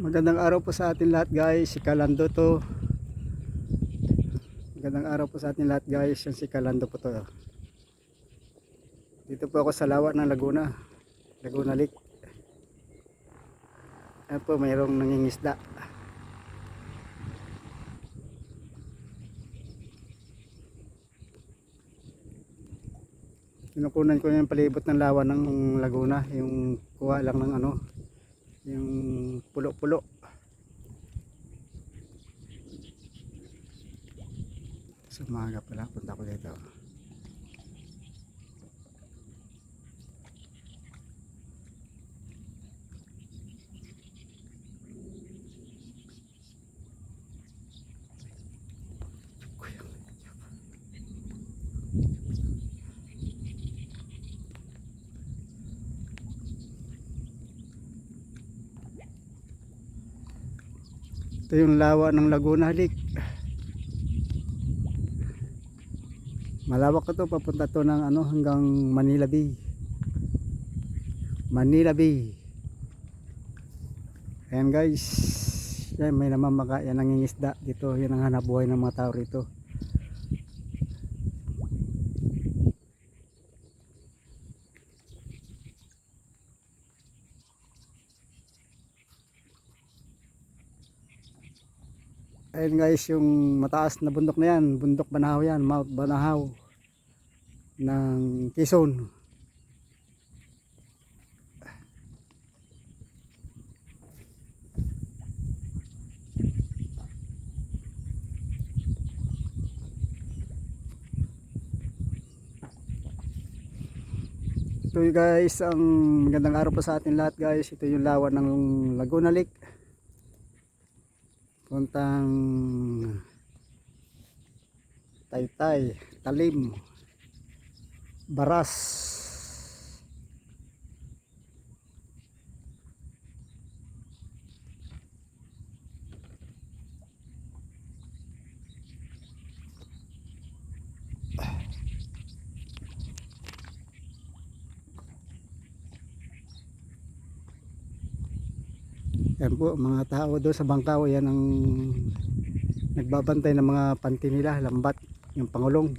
Magandang araw po sa atin lahat guys, si Kalando to. Magandang araw po sa atin lahat guys, yung si Kalando po to. Dito po ako sa lawa ng Laguna, Laguna Lake. Ayan po, mayroong nangingisda. Kinukunan ko yung palibot ng lawa ng Laguna, yung kuha lang ng ano, yung pulo-pulo. Sa umaga pala, punta ko dito. Ito yung lawa ng Laguna Lake. Malawak ko to, papunta to ng ano hanggang Manila Bay. Manila Bay. Ayan guys. Yan, may namamaka, yan nangingisda dito. Yan ang hanap buhay ng mga tao rito. Ayun guys, yung mataas na bundok na yan, bundok Banahaw yan, Mount Banahaw ng Quezon. Ito guys, ang magandang araw po sa atin lahat guys. Ito yung lawa ng Laguna Lake puntang Taytay, Talim, Baras. Yan po, mga tao doon sa bangkaw, yan ang nagbabantay ng mga panty nila, lambat, yung pangulong.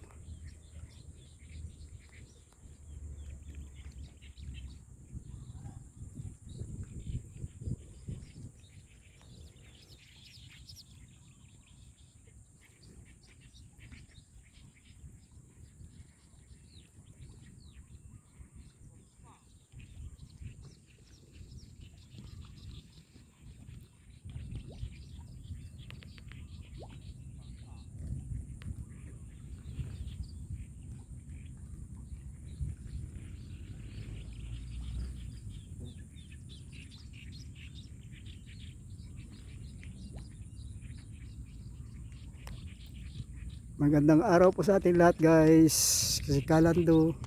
Magandang araw po sa ating lahat guys. Kasi Kalando.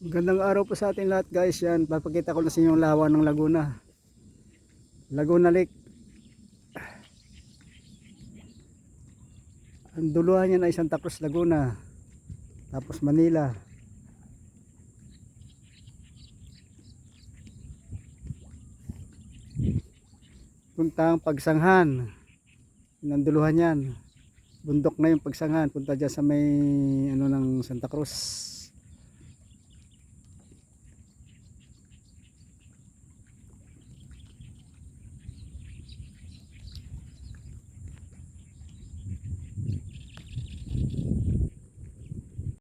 Magandang araw po sa ating lahat guys. Yan, papakita ko na sa inyo yung lawa ng Laguna. Laguna Lake. Ang duluhan niya ay Santa Cruz, Laguna. Tapos Manila. Puntang Pagsanghan. Ang duluhan yan. Bundok na yung Pagsanghan. Punta dyan sa may ano ng Santa Cruz.